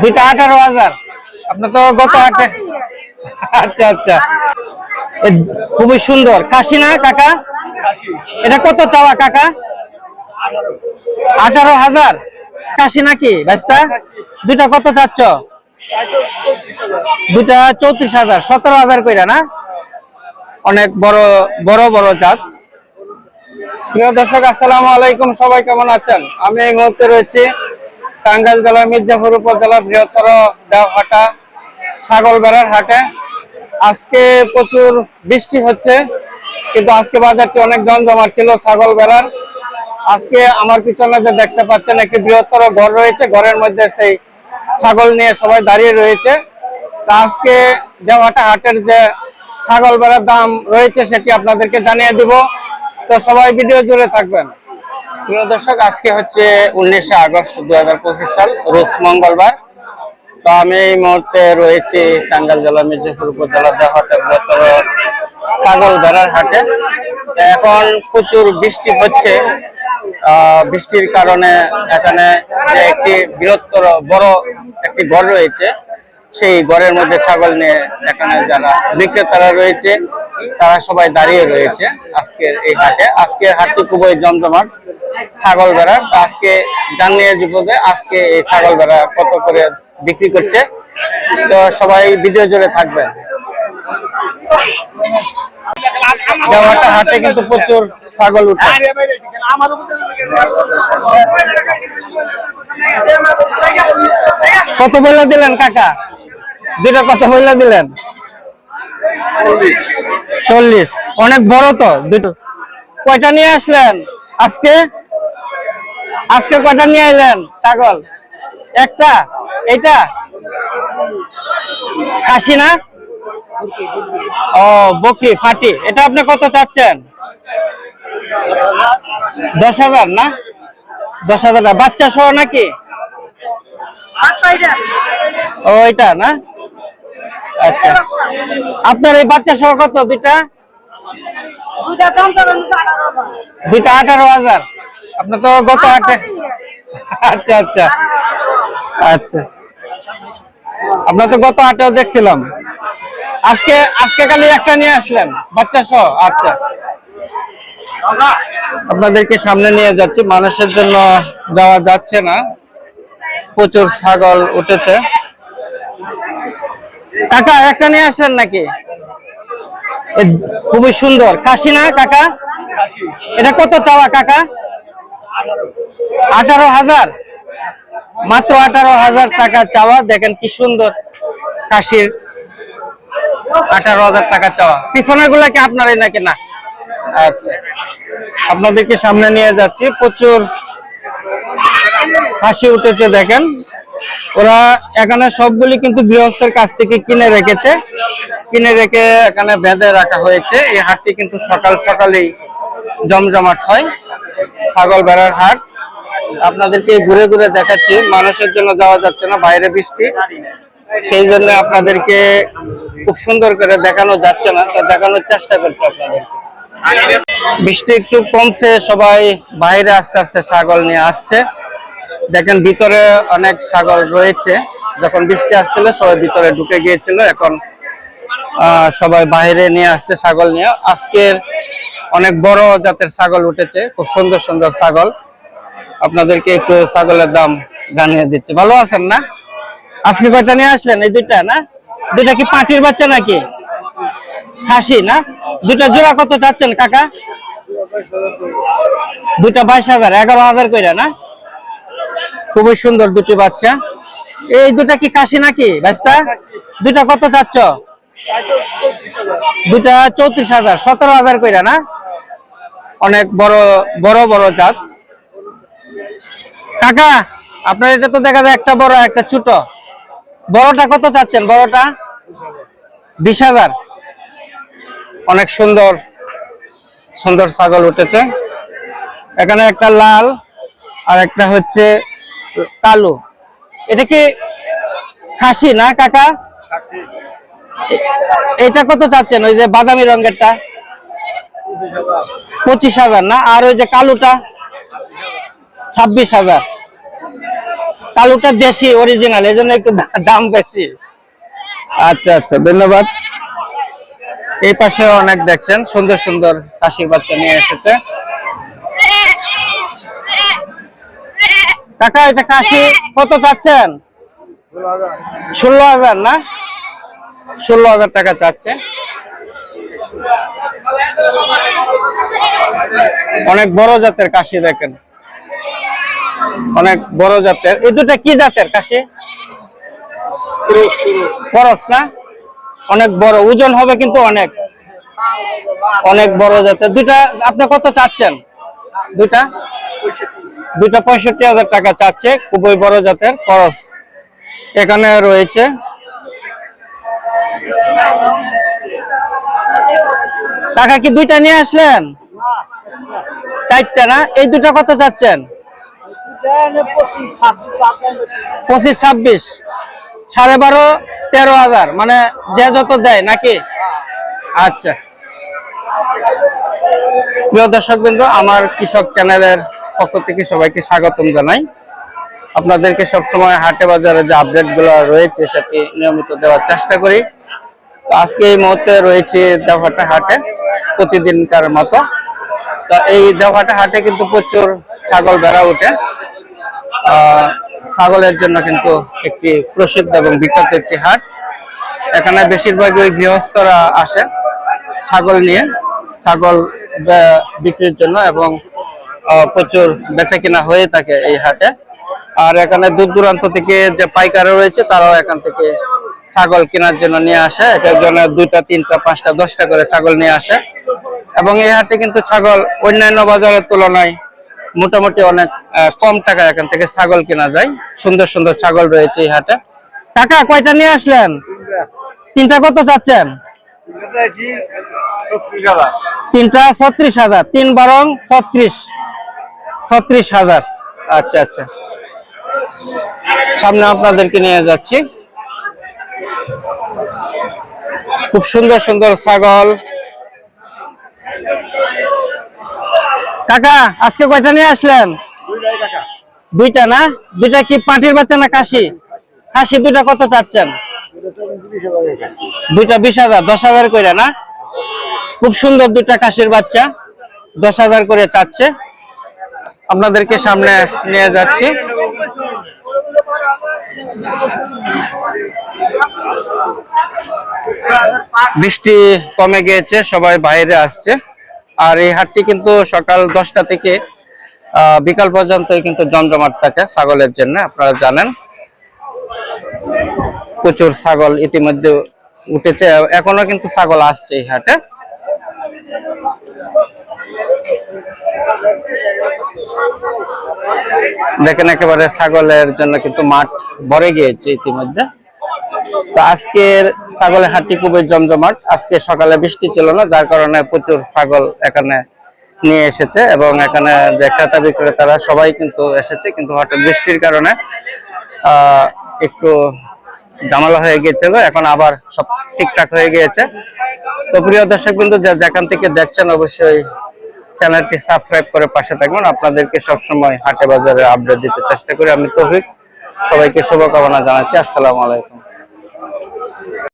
দুইটা আঠারো হাজার। আপনার তো গত আচ্ছা আচ্ছা। খুবই সুন্দর। কাশি না কাকা? এটা কত চাওয়া কাকা? আঠারো। হাজার। কাশি নাকি ব্যস্তা দুইটা কত চাচ্ছ? দুইটা চৌত্রিশ হাজার। সতেরো হাজার কইরা না? অনেক বড় বড় বড় জাত। প্রিয় দর্শক আসসালামু আলাইকুম। সবাই কেমন আছেন? আমি এই মুহূর্তে রয়েছি টাঙ্গাইল জেলার মির্জাপুর উপজেলার বৃহত্তর দেওহাটা ছাগল বেড়ার হাটে। আজকে প্রচুর বৃষ্টি হচ্ছে, কিন্তু আজকে বাজারটি অনেক জমজমাট ছিল ছাগল বেড়ার আজকে আমার পিছনে যে দেখতে পাচ্ছেন একটি বৃহত্তর ঘর রয়েছে, ঘরের মধ্যে সেই ছাগল নিয়ে সবাই দাঁড়িয়ে রয়েছে। আজকে দেওয়াটা হাটের যে ছাগল বেড়ার দাম রয়েছে সেটি আপনাদেরকে জানিয়ে দিব। তো সবাই ভিডিও জুড়ে থাকবেন। প্রিয় দর্শক, আজকে হচ্ছে উনিশে আগস্ট দু হাজার পঁচিশ সাল, রোজ মঙ্গলবার। তো আমি এই মুহূর্তে রয়েছি টাঙ্গাইল জেলা মির্জাপুর উপজেলা দেহাটে বৃহত্তর ছাগল বেড়ার হাটে। এখন প্রচুর বৃষ্টি হচ্ছে। বৃষ্টির কারণে এখানে যে একটি বৃহত্তর বড় একটি ঘর রয়েছে, সেই ঘরের মধ্যে ছাগল নিয়ে এখানে যারা বিক্রেতারা রয়েছে, তারা সবাই দাঁড়িয়ে রয়েছে আজকের এই হাটে। আজকের হাটটি খুবই জমজমাট। ছাগল বেড়া আজকে জানিয়ে জীবনে আজকে এই ছাগল বেড়া কত করে বিক্রি করছে। তো সবাই ভিডিও জুড়ে দেওয়াটা হাটে কিন্তু প্রচুর ছাগল কত বলে দিলেন কাকা? দুটা কত বলে দিলেন? চল্লিশ। অনেক বড় তো, দুটো। কয়টা নিয়ে আসলেন আজকে? আজকে কটা নিয়ে এলেন ছাগল? একটা? এটা কাশি না? ও, বকরি, ফাটি। এটা আপনি কত চাচ্ছেন? দশ হাজার না? দশ হাজার। বাচ্চা সহ নাকি? ও এটা না? আচ্ছা। আপনার এই বাচ্চা সহ কত? দুইটা? দুইটা আঠারো হাজার। আপনার তো গত হাটে আচ্ছা আচ্ছা। আচ্ছা। আপনার তো গত হাটেও দেখছিলাম। আজকে আজকে খালি একটা নিয়ে আসলেন বাচ্চা সহ। আচ্ছা। আপনাদেরকে সামনে নিয়ে যাচ্ছি। মানুষের জন্য যাওয়া যাচ্ছে না। প্রচুর ছাগল উঠেছে। কাকা একটা নিয়ে আসলেন নাকি? খুবই সুন্দর। কাশি না কাকা? এটা কত চাওয়া কাকা? আঠারো হাজার। মাত্র আঠারো হাজার টাকা চাওয়া। দেখেন কি সুন্দর কাশির আঠারো হাজার টাকা চাওয়া। পিছনেরগুলা কি আপনারই নাকি? না। আচ্ছা। আপনাদেরকে সামনে নিয়ে যাচ্ছি। প্রচুর হাসি উঠেছে, দেখেন। ওরা এখানে সবগুলি কিন্তু গৃহস্থের কাছ থেকে কিনে রেখেছে। কিনে রেখে এখানে বেঁধে রাখা হয়েছে। এই হাটটি কিন্তু সকাল সকালেই জমজমাট হয়, ছাগল বেড়ার হাট। আপনাদেরকে ঘুরে ঘুরে দেখাচ্ছি, মানুষের জন্য যাওয়া যাচ্ছে না, বাইরে বৃষ্টি। সেই জন্য আপনাদেরকে খুব সুন্দর করে দেখানো যাচ্ছে না দেখানোর চেষ্টা করছি আপনাদেরকে বৃষ্টি একটু কমছে, সবাই বাইরে আস্তে আস্তে ছাগল নিয়ে আসছে। দেখেন, ভিতরে অনেক ছাগল রয়েছে। যখন বৃষ্টি আসছিল, সবাই ভিতরে ঢুকে গিয়েছিল। এখন সবাই বাইরে নিয়ে আসছে ছাগল নিয়ে। আজকের অনেক বড় জাতের ছাগল উঠেছে, খুব সুন্দর সুন্দর ছাগল। আপনাদেরকে একটু ছাগলের দাম জানিয়ে দিচ্ছি। ভালো আছেন না? আপনি কয়টা নিয়ে আসলেন? এই দুইটা না? দুইটা কি পাটির বাচ্চা নাকি? খাসি না? দুইটা জোড়া কত চাচ্ছেন কাকা? দুইটা বাইশ হাজার, এগারো হাজার কইরা না? খুবই সুন্দর দুটি বাচ্চা। এই দুটা কি কাশি নাকি বাচ্চা দুইটা কত চাচ্ছ? দুটা চৌত্রিশ হাজার, সতেরো হাজার কইরা না? অনেক বড় বড় বড় জাত। কাকা আপনার এটা তো দেখা যায় একটা বড় একটা ছোট। বড়টা কত চাচ্ছেন? বড়টা? বিশ হাজার। অনেক সুন্দর সুন্দর ছাগল উঠেছে। এখানে একটা লাল আর একটা হচ্ছে কালো। এটা কি খাসি না কাকা? এটা কত চাচ্ছেন? ওই যে বাদামি রঙেরটা? পঁচিশ হাজার না? আর ওই যে কালোটা? ছাব্বিশ হাজার। কালোটা দেশি অরিজিনাল এই জন্য একটু দাম বেশি। আচ্ছা আচ্ছা ধন্যবাদ। এই পাশে অনেক দেখছেন, সুন্দর সুন্দর কাশির বাচ্চা নিয়ে এসেছে। কাকা, এটা কাশি কত চাচ্ছেন? ষোলো হাজার না? ষোলো হাজার টাকা চাচ্ছে। অনেক বড় জাতের কাশি দেখেন। অনেক বড় জাতের। এই দুটা কি জাতের কাশি? খরচ না? অনেক বড়। ওজন হবে কিন্তু অনেক। অনেক বড় জাতের। দুইটা আপনি কত চাচ্ছেন? দুইটা? দুইটা পঁয়ষট্টি হাজার টাকা চাচ্ছে। খুবই বড় জাতের খরচ এখানে রয়েছে টাকা কি দুইটা নিয়ে আসলেন? চারটা না? এই দুটা কত চাচ্ছেন? পঁচিশ ছাব্বিশ সাড়ে বারো তেরো হাজার। মানে যে যত দেয় নাকি? আচ্ছা। প্রিয় দর্শক বিন্দু আমার কৃষক চ্যানেলের পক্ষ থেকে সবাইকে স্বাগতম জানাই। আপনাদেরকে সবসময় হাটে বাজারে যে আপডেটগুলো রয়েছে সেটি নিয়মিত দেওয়ার চেষ্টা করি। তো আজকে এই মুহূর্তে রয়েছে দেওহাটা হাটে। প্রতিদিনকার মতো। তো এই দেওয়াটা হাটে কিন্তু প্রচুর ছাগল বেড়া ওঠে। ছাগলের জন্য কিন্তু একটি প্রসিদ্ধ এবং বিখ্যাত একটি হাট। এখানে বেশিরভাগ ওই গৃহস্থরা আসে ছাগল নিয়ে, ছাগল বিক্রির জন্য এবং প্রচুর বেচা কিনা হয়ে থাকে এই হাটে। আর এখানে দূর দূরান্ত থেকে যে পাইকাররা রয়েছে, তারাও এখান থেকে ছাগল কেনার জন্য নিয়ে আসে। এক একজনের দুইটা, তিনটা, পাঁচটা, দশটা করে ছাগল নিয়ে আসে। এবং এই হাটে কিন্তু ছাগল অন্যান্য বাজারের তুলনায় মোটামুটি অনেক কম টাকায় এখান থেকে ছাগল কেনা যায়। সুন্দর সুন্দর ছাগল রয়েছে এই হাটে। টাকা কয়টা নিয়ে আসলেন? তিনটা কত চাচ্ছেন তিনটা ছত্রিশ হাজার, তিন বারং ছত্রিশ ছত্রিশ হাজার। আচ্ছা আচ্ছা। সামনে আপনাদেরকে নিয়ে যাচ্ছি। খুব সুন্দর সুন্দর ছাগল কাকা, আজকে কয়টা নিয়ে আসলেন? দুইটা না? দুইটা কি পাটির বাচ্চা না কাশি কাশি দুইটা কত চাচ্ছেন? দুইটা বিশ হাজার, দশ হাজার করে না? খুব সুন্দর দুইটা কাশির বাচ্চা, দশ হাজার করে চাচ্ছে। আপনাদেরকে সামনে নিয়ে যাচ্ছি। বৃষ্টি কমে গিয়েছে, সবাই বাইরে আসছে। আর এই হাটটি কিন্তু সকাল দশটা থেকে বিকাল পর্যন্ত কিন্তু জমজমাট থাকে ছাগলের জন্য, আপনারা জানেন। প্রচুর ছাগল ইতিমধ্যে উঠেছে, এখনও কিন্তু ছাগল আসছে এই হাটে। দেখেন একেবারে ছাগলের জন্য কিন্তু মাঠ ভরে গিয়েছে ইতিমধ্যে। তো আজকের ছাগলের হাটটি খুবই জমজমাট। আজকে সকালে বৃষ্টি ছিল না, যার কারণে প্রচুর ছাগল এখানে নিয়ে এসেছে এবং এখানে যে ক্রেতা বিক্রেতারা সবাই কিন্তু এসেছে, কিন্তু হঠাৎ বৃষ্টির কারণে একটু জামালা হয়ে গিয়েছিল। এখন আবার সব ঠিকঠাক হয়ে গিয়েছে। তো প্রিয় দর্শক বিন্দু যেখান থেকে দেখছেন অবশ্যই চ্যানেলটি সাবস্ক্রাইব করে পাশে থাকবেন। আপনাদেরকে সবসময় হাটে বাজারে আপডেট দিতে চেষ্টা করি। আমি তৌফিক, সবাইকে শুভকামনা জানাচ্ছি। আসসালামু আলাইকুম।